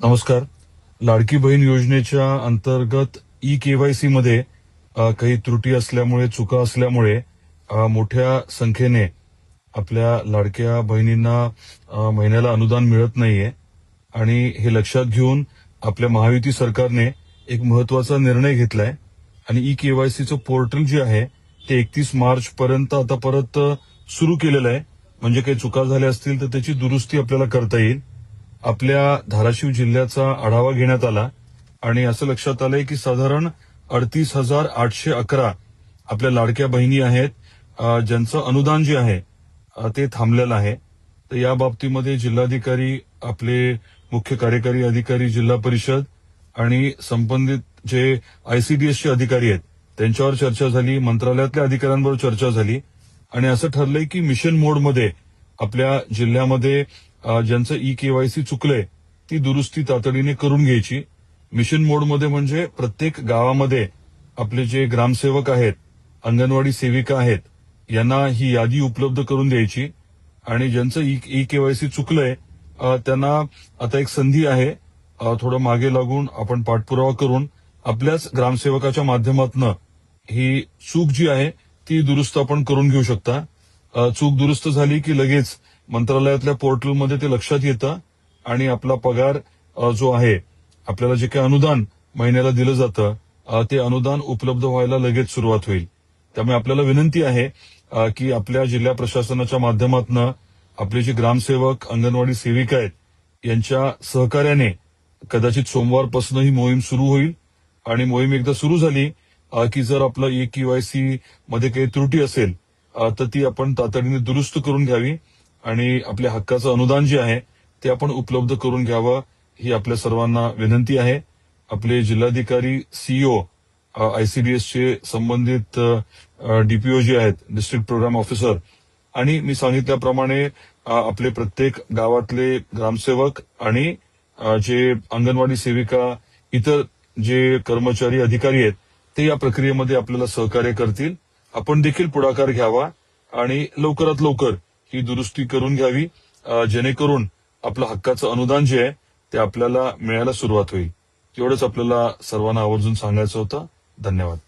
नमस्कार. लाडकी बहीण योजनेच्या अंतर्गत ई केवायसी मध्ये काही त्रुटी असल्यामुळे चुका असल्यामुळे मोठ्या संख्येने आपल्या लाडक्या बहिणींना महिन्याला अनुदान मिळत नाहीये. आणि हे लक्षात घेऊन आपल्या महायुती सरकारने एक महत्त्वाचा निर्णय घेतलाय. आणि ई केवायसीचं पोर्टल जे आहे ते एकतीस मार्च पर्यंत आता परत सुरू केलेलं आहे. म्हणजे काही चुका झाल्या असतील तर त्याची दुरुस्ती आपल्याला करता येईल. आपल्या धाराशिव जिल्ह्याचा आढावा घेण्यात आला आणि असं लक्षात आलंय की साधारण अडतीस हजार आठशे अकरा आपल्या लाडक्या बहिणी आहेत ज्यांचं अनुदान जे आहे ते थांबलेलं आहे. तर या बाबतीमध्ये जिल्हाधिकारी आपले मुख्य कार्यकारी अधिकारी जिल्हा परिषद आणि संबंधित जे आयसीडीएसचे अधिकारी आहेत त्यांच्यावर चर्चा झाली मंत्रालयातल्या अधिकाऱ्यांबरोबर चर्चा झाली. आणि असं ठरलंय की मिशन मोडमध्ये आपल्या जिल्ह्यामध्ये ज्यांचं ई केवायसी चुकलंय ती दुरुस्ती तातडीने करून घ्यायची. मिशन मोडमध्ये म्हणजे प्रत्येक गावामध्ये आपले जे ग्रामसेवक आहेत अंगणवाडी सेविका आहेत यांना ही यादी उपलब्ध करून द्यायची. आणि ज्यांचं ई केवायसी चुकलंय त्यांना आता एक संधी आहे. थोडं मागे लागून आपण पाठपुरावा करून आपल्याच ग्रामसेवकाच्या माध्यमातून ही चूक जी आहे ती दुरुस्त आपण करून घेऊ शकता. चूक दुरुस्त झाली की लगेच मंत्रालयातल्या पोर्टलमध्ये ते लक्षात येतं आणि आपला पगार जो आहे आपल्याला जे काही अनुदान महिन्याला दिलं जातं ते अनुदान उपलब्ध व्हायला लगेच सुरुवात होईल. त्यामुळे आपल्याला विनंती आहे की आपल्या जिल्हा प्रशासनाच्या माध्यमातून आपले जे ग्रामसेवक अंगणवाडी सेविका आहेत यांच्या सहकार्याने कदाचित सोमवारपासून ही मोहीम सुरू होईल. आणि मोहीम एकदा सुरू झाली की जर आपलं ई केवायसी मध्ये काही त्रुटी असेल तर ती आपण तातडीने दुरुस्त करून घ्यावी. आणि आपल्या हक्काचं अनुदान जे आहे ते आपण उपलब्ध करून घ्यावं ही आपल्या सर्वांना विनंती आहे. आपले जिल्हाधिकारी सीईओ आयसीडीएसचे संबंधित डीपीओ जे आहेत डिस्ट्रिक्ट प्रोग्राम ऑफिसर आणि मी सांगितल्याप्रमाणे आपले प्रत्येक गावातले ग्रामसेवक आणि जे अंगणवाडी सेविका इतर जे कर्मचारी अधिकारी आहेत ते या प्रक्रियेमध्ये आपल्याला सहकार्य करतील. आपण देखील पुढाकार घ्यावा आणि लवकरात लवकर ही दुरुस्ती करून घ्यावी जेणेकरून आपलं हक्काचं अनुदान जे आहे ते आपल्याला मिळायला सुरुवात होईल. एवढंच आपल्याला सर्वांना आवर्जून सांगायचं होतं. धन्यवाद.